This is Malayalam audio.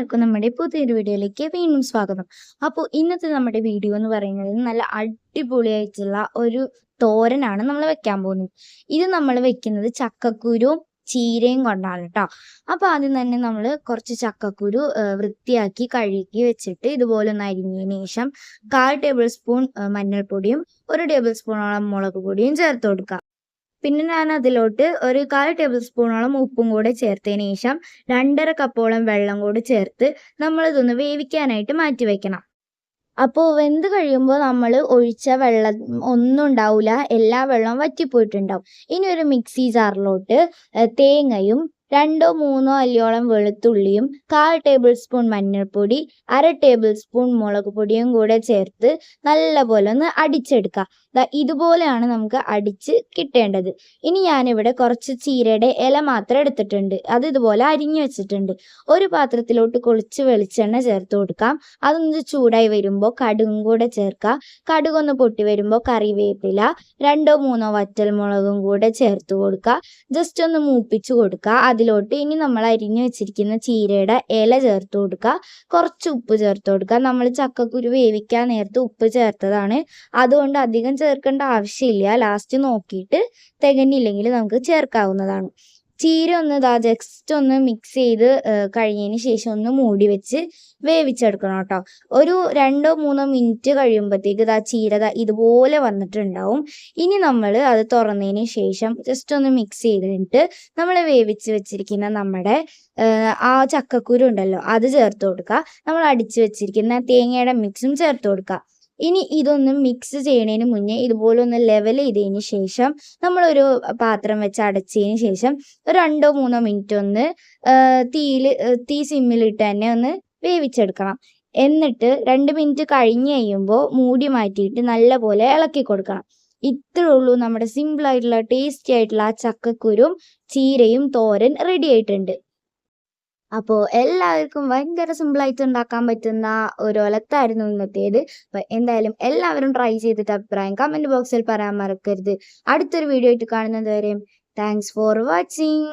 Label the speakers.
Speaker 1: എല്ലാവർക്കും നമ്മുടെ പുതിയൊരു വീഡിയോയിലേക്ക് വീണ്ടും സ്വാഗതം. അപ്പോൾ ഇന്നത്തെ നമ്മുടെ വീഡിയോ എന്ന് പറയുന്നത് നല്ല അടിപൊളിയായിട്ടുള്ള ഒരു തോരനാണ് നമ്മൾ വെക്കാൻ പോകുന്നത്. ഇത് നമ്മൾ വെക്കുന്നത് ചക്കക്കുരുവും ചീരയും കൊണ്ടാണ് കേട്ടോ. അപ്പോൾ ആദ്യം തന്നെ നമ്മൾ കുറച്ച് ചക്കക്കുരു വൃത്തിയാക്കി കഴുകി വെച്ചിട്ട് ഇതുപോലെ ഒന്ന് അരിഞ്ഞതിന് ശേഷം കാൽ ടേബിൾ സ്പൂൺ മഞ്ഞൾപ്പൊടിയും ഒരു ടേബിൾ സ്പൂണോളം മുളക് പൊടിയും ചേർത്ത് കൊടുക്കുക. പിന്നെ ഞാൻ അതിലോട്ട് ഒരു കാൽ ടേബിൾ സ്പൂണോളം ഉപ്പും കൂടെ ചേർത്തതിന് ശേഷം രണ്ടര കപ്പോളം വെള്ളം കൂടി ചേർത്ത് നമ്മളിതൊന്ന് വേവിക്കാനായിട്ട് മാറ്റി വയ്ക്കണം അപ്പോൾ വെന്ത് കഴിയുമ്പോൾ നമ്മൾ ഒഴിച്ച വെള്ളം ഒന്നും ഉണ്ടാവില്ല എല്ലാ വെള്ളവും വറ്റിപ്പോയിട്ടുണ്ടാവും. ഇനി ഒരു മിക്സി ജാറിലോട്ട് തേങ്ങയും രണ്ടോ മൂന്നോ അല്ലിയോളം വെളുത്തുള്ളിയും കാൽ ടേബിൾ സ്പൂൺ മഞ്ഞൾപ്പൊടി അര ടേബിൾ സ്പൂൺ മുളക് പൊടിയും കൂടെ ചേർത്ത് നല്ലപോലെ ഒന്ന് അടിച്ചെടുക്കുക ഇതുപോലെയാണ് നമുക്ക് അടിച്ച് കിട്ടേണ്ടത്. ഇനി ഞാനിവിടെ കുറച്ച് ചീരയുടെ ഇല മാത്രം എടുത്തിട്ടുണ്ട്. അത് ഇതുപോലെ അരിഞ്ഞു വെച്ചിട്ടുണ്ട്. ഒരു പാത്രത്തിലോട്ട് കൊളിച്ച് വെളിച്ചെണ്ണ ചേർത്ത് കൊടുക്കാം. അതൊന്ന് ചൂടായി വരുമ്പോൾ കടുകും കൂടെ ചേർക്കുക കടുകൊന്ന് പൊട്ടി വരുമ്പോൾ കറിവേപ്പില രണ്ടോ മൂന്നോ വറ്റൽ മുളകും കൂടെ ചേർത്ത് കൊടുക്കുക ജസ്റ്റ് ഒന്ന് മൂപ്പിച്ച് കൊടുക്കുക അതിലോട്ട് ഇനി നമ്മൾ അരിഞ്ഞു വെച്ചിരിക്കുന്ന ചീരയുടെ ഇല ചേർത്ത് കൊടുക്കുക. കുറച്ച് ഉപ്പ് ചേർത്ത് കൊടുക്കുക. നമ്മൾ ചക്കക്കുരു വേവിക്കാൻ നേരത്ത് ഉപ്പ് ചേർത്തതാണ്. അതുകൊണ്ട് അധികം ചേർക്കേണ്ട ആവശ്യമില്ല. ലാസ്റ്റ് നോക്കിയിട്ട് തികഞ്ഞില്ലെങ്കിൽ നമുക്ക് ചേർക്കാവുന്നതാണ്. ചീര ഒന്ന് ഇതാ ജസ്റ്റ് ഒന്ന് മിക്സ് ചെയ്ത് കഴിഞ്ഞതിന് ശേഷം ഒന്ന് മൂടി വെച്ച് വേവിച്ചെടുക്കണം കേട്ടോ. ഒരു രണ്ടോ മൂന്നോ മിനിറ്റ് കഴിയുമ്പോഴത്തേക്ക് ഇതാ ചീര ദാ ഇതുപോലെ വന്നിട്ടുണ്ടാവും. ഇനി നമ്മൾ അത് തുറന്നതിന് ശേഷം ജസ്റ്റ് ഒന്ന് മിക്സ് ചെയ്തിട്ട് നമ്മൾ വേവിച്ച് വെച്ചിരിക്കുന്ന നമ്മുടെ ആ ചക്കക്കുരു ഉണ്ടല്ലോ അത് ചേർത്ത് കൊടുക്കുക. നമ്മൾ അടിച്ച് വെച്ചിരിക്കുന്ന തേങ്ങയുടെ മിക്സും ചേർത്ത് കൊടുക്കുക. ഇനി ഇതൊന്ന് മിക്സ് ചെയ്യണതിന് മുന്നേ ഇതുപോലെ ഒന്ന് ലെവൽ ചെയ്തതിന് ശേഷം നമ്മളൊരു പാത്രം വെച്ച് അടച്ചതിന് ശേഷം രണ്ടോ മൂന്നോ മിനിറ്റ് ഒന്ന് തീയിൽ തീ സിമ്മിലിട്ട് തന്നെ ഒന്ന് വേവിച്ചെടുക്കണം. എന്നിട്ട് രണ്ട് മിനിറ്റ് കഴിഞ്ഞ് കഴിയുമ്പോൾ മൂടി മാറ്റിയിട്ട് നല്ലപോലെ ഇളക്കി കൊടുക്കണം. ഇത്രേ ഉള്ളൂ നമ്മുടെ സിമ്പിൾ ആയിട്ടുള്ള ടേസ്റ്റി ആയിട്ടുള്ള ആ ചക്കക്കുരും ചീരയും തോരൻ റെഡി ആയിട്ടുണ്ട്. അപ്പോൾ എല്ലാവർക്കും ഭയങ്കര സിമ്പിളായിട്ട് ഉണ്ടാക്കാൻ പറ്റുന്ന ഒരു ഒലത്തായിരുന്നു ഇന്നത്തേത്. അപ്പം എന്തായാലും എല്ലാവരും ട്രൈ ചെയ്തിട്ട് അഭിപ്രായം കമന്റ് ബോക്സിൽ പറയാൻ മറക്കരുത്. അടുത്തൊരു വീഡിയോ ആയിട്ട് കാണുന്നത് വരെയും താങ്ക്സ് ഫോർ വാച്ചിങ്